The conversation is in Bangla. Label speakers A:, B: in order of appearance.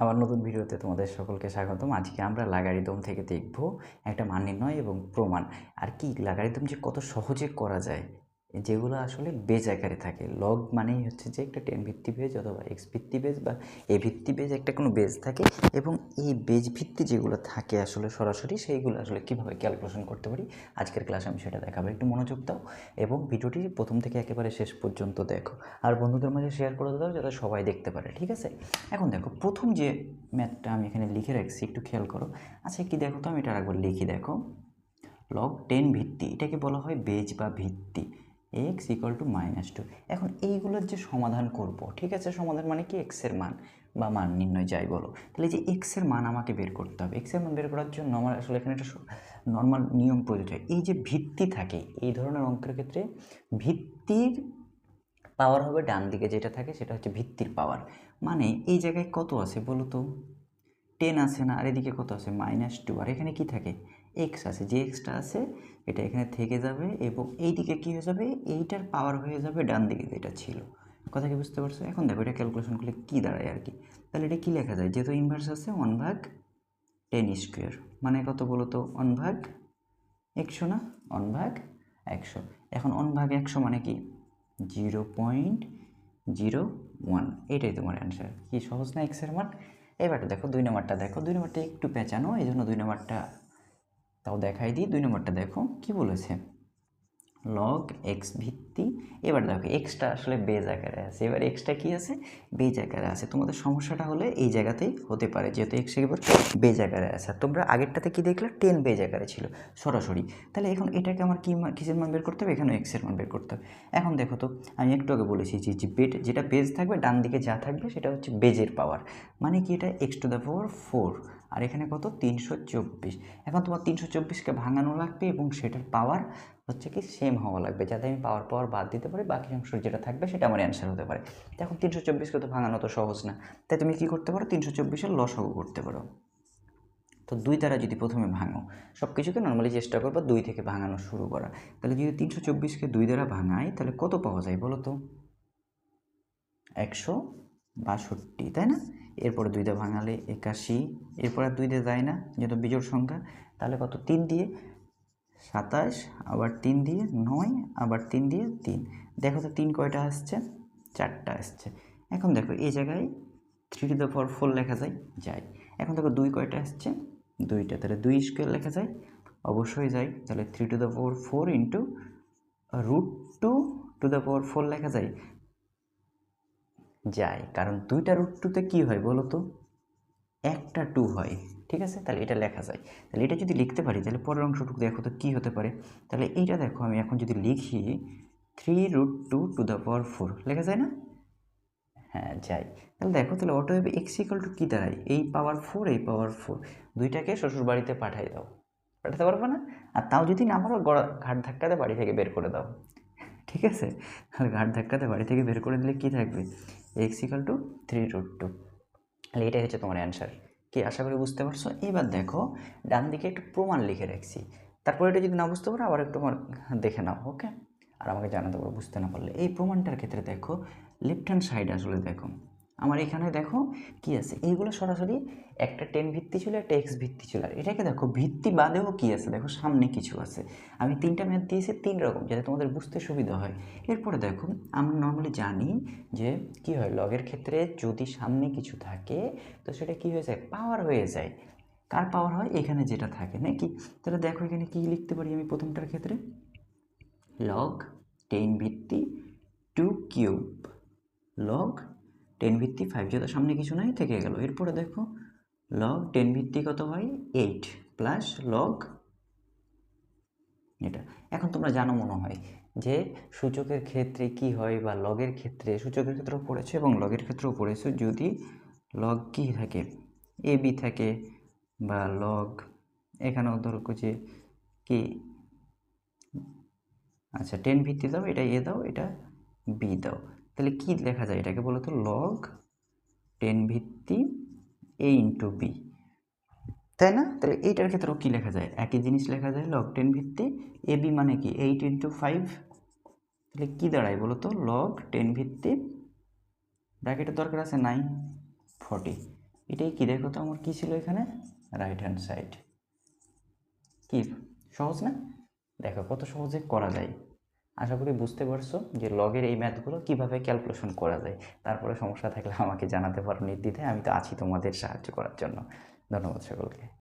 A: আমার নতুন ভিডিওতে তোমাদের সকলকে স্বাগতম। আজকে আমরা লাগারিদম থেকে দেখব একটা মান নির্ণয় এবং প্রমাণ। আর কি লাগারিদম যে কত সহজে করা যায় যেগুলো আসলে বেজ আকারে থাকে। লগ মানেই হচ্ছে যে একটা টেন ভিত্তি বেজ অথবা এক্স ভিত্তি বেজ বা এ ভিত্তি বেজ একটা কোনো বেজ থাকে এবং এই বেজ ভিত্তি যেগুলো থাকে আসলে সরাসরি সেইগুলো আসলে কীভাবে ক্যালকুলেশন করতে পারি? আজকের ক্লাসে আমি সেটা দেখাবো। একটু মনোযোগ দাও এবং ভিডিওটি প্রথম থেকে একেবারে শেষ পর্যন্ত দেখো। আর বন্ধুদের মাঝে শেয়ার করে দাও যাতে সবাই দেখতে পারে, ঠিক আছে? এখন দেখো, প্রথম যে ম্যাথটা আমি এখানে লিখে রাখছি, একটু খেয়াল করো। আচ্ছা কি দেখো তো? আমি এটা একবার লিখি, দেখো। লগ টেন ভিত্তি, এটাকে বলা হয় বেজ বা ভিত্তি। X equal to minus two এখন এইগুলোর যে সমাধান করব, ঠিক আছে? সমাধান মানে কি? এক্সের মান বা মান নির্ণয় যাই বলো। তাহলে যে এক্সের মান আমাকে বের করতে হবে। এক্সের মান বের করার জন্য আমার আসলে এখানে একটা নর্মাল নিয়ম প্রযোজ্য। হয় এই যে ভিত্তি থাকে, এই ধরনের অঙ্কের ক্ষেত্রে ভিত্তির পাওয়ার হবে ডান দিকে যেটা থাকে, সেটা হচ্ছে ভিত্তির পাওয়ার মানে এই জায়গায় কত আছে বলো তো? টেন আছে না? আর এদিকে কত আছে? মাইনাস টু আর এখানে কি থাকে? এক্স আছে, যে এক্সটা আছে, এটা এখানে থেকে যাবে এবং এই দিকে কী হয়ে যাবে? এইটার পাওয়ার হয়ে যাবে ডান দিকে যেটা ছিল। কথা কি বুঝতে পারছ? এখন দেখো এটা ক্যালকুলেশন করলে কী দাঁড়ায় আর কি? তাহলে এটা কী লেখা যায়? যেহেতু ইনভার্স আছে ওয়ান ভাগ টেন স্কোয়ার মানে কত বলো তো? ওয়ান ভাগ একশো না? ওয়ান ভাগ একশো। এখন ওয়ান ভাগ একশো মানে কি? জিরো পয়েন্ট জিরো ওয়ান এটাই তোমার অ্যান্সার কি সহজ না এক্সের মান? এবারটা দেখো দুই নম্বরটা দেখো দুই নম্বরটা একটু পেঁচানো, এই জন্য দুই নম্বরটা তাও দেখাই দিই, দুই নম্বরটা দেখো, কি বলেছে? লগ এক্স ভিত্তি, এবার দেখো এক্সটা আসলে বেজ আকারে আছে, এবার এক্সটা কি আছে? বেজ আকারে আছে, তোমাদের সমস্যাটা হলে এই জায়গাতেই হতে পারে, যেহেতু এক্স এবার বেজ আকারে আছে, আর তোমরা আগেরটাতে কি দেখলে? টেন বেজ আকারে ছিল, সরাসরি, তাহলে এখন এটাকে আমার কি কিসের মান বের করতে হবে? এখানে এক্সের মান বের করতে হবে, এখন দেখো তো, আমি একটু আগে বলেছি যে যে বেড যেটা বেজ থাকবে, ডান দিকে যা থাকবে, সেটা হচ্ছে বেজের পাওয়ার মানে কি এটা x to the power four আর এখানে কত? তিনশো চব্বিশ। এখন তোমার তিনশো চব্বিশকে ভাঙানো লাগবে এবং সেটার পাওয়ার হচ্ছে কি সেম হওয়া লাগবে। যাতে আমি পাওয়ার পাওয়ার বাদ দিতে পারি, বাকি অংশ যেটা থাকবে সেটা আমার অ্যান্সার হতে পারে। এখন তিনশো চব্বিশকে তো ভাঙানো তো সহজ না। তাই তুমি কী করতে পারো? তিনশো চব্বিশের লসাগু করতে পারো। তো দুই দ্বারা যদি প্রথমে ভাঙো সব কিছুকে নর্মালি চেষ্টা করব দুই থেকে ভাঙানো শুরু করা। তাহলে যদি তিনশো চব্বিশকে দুই দ্বারা ভাঙাই, তাহলে কত পাওয়া যায় বলো তো? একশো বাষট্টি, তাই না? এরপরে দুই দিয়ে ভাঙালে একাশি, এরপর আর দুই দিয়ে যায় না, যেহেতু বিজোড় সংখ্যা, তাহলে কত? তিন দিয়ে সাতাশ, আবার তিন দিয়ে নয়, আবার তিন দিয়ে তিন। দেখো তো তিন কয়টা আসছে? চারটা আসছে। এখন দেখো, এই জায়গায় three to the power four লেখা যায় যায়। এখন দেখো দুই কয়টা আসছে? দুইটা। তাহলে দুই স্কোয়ার লেখা যায়? অবশ্যই যায়। তাহলে three to the power four into root two to the power four লেখা যায়। যায়। কারণ দুইটা রুট টুতে কী হয় বলো তো? একটা টু হয়, ঠিক আছে? তাহলে এটা লেখা যায়। তাহলে এটা যদি লিখতে পারি, তাহলে পরের অংশটুকু দেখো তো কী হতে পারে? তাহলে এইটা দেখো, আমি এখন যদি লিখি three root two to the power four লেখা যায় না? হ্যাঁ যাই তাহলে দেখো, তাহলে অটোমেটিক এক্স ইকাল টু কী দাঁড়ায়? এই পাওয়ার ফোর এই পাওয়ার ফোর দুইটাকে শ্বশুর বাড়িতে পাঠাই দাও। পাঠাতে পারব না? আর তাও যদি না পারো, গড়া, ঘাট ধাক্কাতে বাড়ি থেকে বের করে দাও। ঠিক আছে? তাহলে ঘাট ধাক্কাতে বাড়ি থেকে বের করে দিলে কী থাকবে? X equal to three root two তাহলে এটাই হচ্ছে তোমার অ্যান্সার কি, আশা করি বুঝতে পারছ? এবার দেখো ডান দিকে একটু প্রমাণ লিখে রাখছি। তারপরে এটা যদি না বুঝতে পারো, আবার একটু আমার দেখে নাও ওকে আর আমাকে জানাতে পারো, বুঝতে না পারলে। এই প্রমাণটার ক্ষেত্রে দেখো লেফট হ্যান্ড সাইড আসলে দেখো আমার এখানে দেখো কি আছে? এইগুলো সরাসরি একটা টেন ভিত্তি ছিল একটা এক্স ভিত্তি ছিল আর এটাকে দেখো, ভিত্তি বাদেও কি আছে? দেখো, সামনে কিছু আছে। আমি তিনটা ম্যাথ দিয়েছি, তিন রকম, যাতে তোমাদের বুঝতে সুবিধা হয়। এরপরে দেখো, আমরা নর্মালি জানি যে কি হয়? লগের ক্ষেত্রে যদি সামনে কিছু থাকে, তো সেটা কি হয়ে যায়? পাওয়ার হয়ে যায়। কার পাওয়ার হয়? এখানে যেটা থাকে, নাকি? তাহলে দেখো এখানে কি লিখতে পারি আমি প্রথমটার ক্ষেত্রে? লগ টেন ভিত্তি টু কিউব লগ টেন ভিত্তি ফাইভ যেহেতু সামনে কিছু নাই, থেকে গেল। এরপরে দেখো লগ টেন ভিত্তি কত হয়? এইট প্লাস লগ এটা। এখন তোমরা জানো মনে হয় যে সূচকের ক্ষেত্রে কি হয় বা লগের ক্ষেত্রে, সূচকের ক্ষেত্রেও পড়েছে এবং লগের ক্ষেত্রেও পড়েছে। যদি লগ কি থাকে এ বি থাকে বা লগ এখানেও ধরো যে কি আচ্ছা টেন ভিত্তি দাও, এটা এ দাও, এটা বি দাও। তাহলে কি লেখা যায়? এটাকে বলো তো লগ টেন ভিত্তি এ ইন্টু বি তাই না? তাহলে এইটার ক্ষেত্রেও কী লেখা যায়? একই জিনিস লেখা যায় লগ টেন ভিত্তি। এ বি মানে কি? এইট ইন্টু ফাইভ তাহলে কী দাঁড়ায় বলো তো লগ টেন ভিত্তি ব্র্যাকেটের দরকার আছে নাইন ফর্টি এটাই কি? দেখো তো আমার কী ছিল এখানে? রাইট হ্যান্ড সাইড কি? সহজ না? দেখো কত সহজে করা যায়। আশা করি বুঝতে পারছ যে লগের এই ম্যাথগুলো কীভাবে ক্যালকুলেশন করা যায়। তারপরে সমস্যা থাকলে আমাকে জানাতে পারো নির্দ্বিধায়, আমি তো আছি তোমাদের সাহায্য করার জন্য। ধন্যবাদ সকলকে।